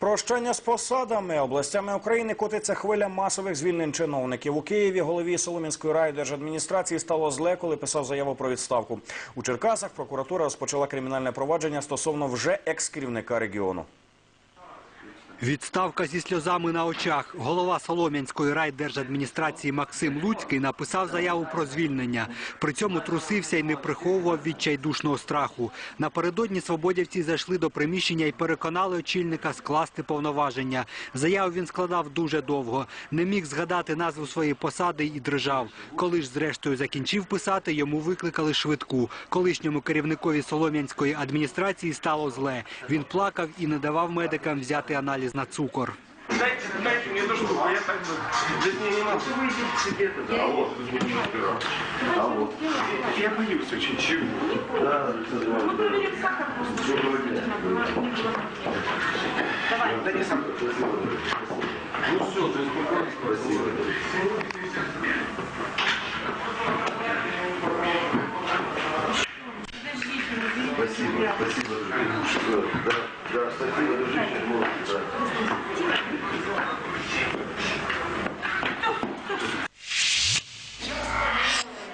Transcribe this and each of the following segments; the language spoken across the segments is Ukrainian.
Прощання з посадами областями України котиться хвиля масових звільнень чиновників. У Києві голові Соломінської райдержадміністрації стало зле, коли писав заяву про відставку. У Черкасах прокуратура розпочала кримінальне провадження стосовно вже екс-керівника регіону. Відставка зі сльозами на очах. Голова Солом'янської райдержадміністрації Максим Луцький написав заяву про звільнення. При цьому трусився і не приховував відчайдушного страху. Напередодні свободівці зайшли до приміщення і переконали очільника скласти повноваження. Заяву він складав дуже довго. Не міг згадати назву своєї посади і дрижав. Коли ж зрештою закінчив писати, йому викликали швидку. Колишньому керівникові Солом'янської адміністрації стало зле. Він плакав і не давав медикам взяти аналіз на цукор. Дайте, дайте мне эту штуку, я так бы без нее не могу. А вот, а вот. Я боюсь очень чего. Да, Да не сам. Ну все, ты спокойно. Спасибо, спасибо, дружище. Да, да, спасибо, дружище. Да.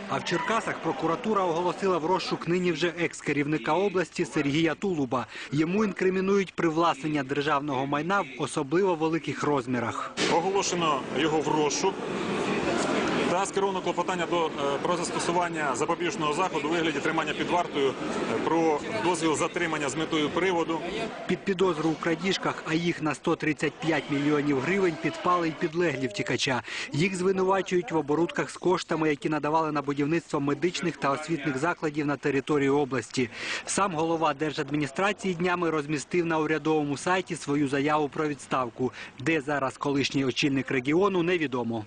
А в Черкасах прокуратура оголосила в розшук нині вже екс-керівника області Сергія Тулуба. Йому інкримінують привласнення державного майна в особливо великих розмірах. Оголошено його в розшук та скеровано клопотання до е, про застосування запобіжного заходу у вигляді тримання під вартою е, про дозвіл затримання з метою приводу. Під підозру у крадіжках, а їх на 135 мільйонів гривень, підпали й підлеглі втікача. Їх звинувачують в оборудках з коштами, які надавали на будівництво медичних та освітних закладів на території області. Сам голова держадміністрації днями розмістив на урядовому сайті свою заяву про відставку. Де зараз колишній очільник регіону, невідомо.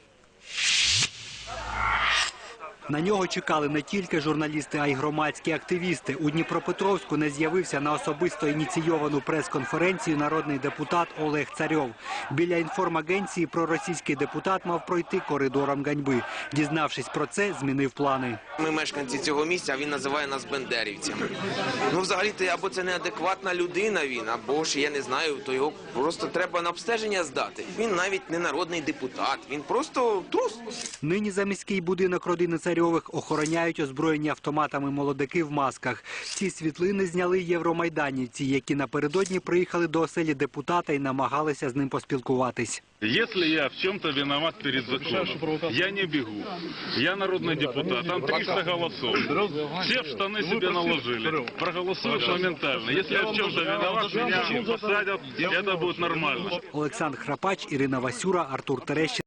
На нього чекали не тільки журналісти, а й громадські активісти. У Дніпропетровську не з'явився на особисто ініційовану прес-конференцію народний депутат Олег Царьов. Біля інформагенції проросійський депутат мав пройти коридором ганьби. Дізнавшись про це, змінив плани. Ми мешканці цього місця, а він називає нас бендерівцями. Ну, взагалі-то або це неадекватна людина він, або ж я не знаю, то його просто треба на обстеження здати. Він навіть не народний депутат, він просто трус. Нині за міський будинок родини Царьових охороняють озброєні автоматами молодики в масках. Ці світлини зняли євромайданівці, які напередодні приїхали до оселі депутата і намагалися з ним поспілкуватись. Если я в чем-то виноват перед законом, я не бегу. Я народный депутат, там 300 голосов. Все в штаны себе наложили. Проголосуют моментально. Если я в чем-то виноват, меня посадят, это будет нормально. Олександр Храпач, Ірина Васюра, Артур Терещин.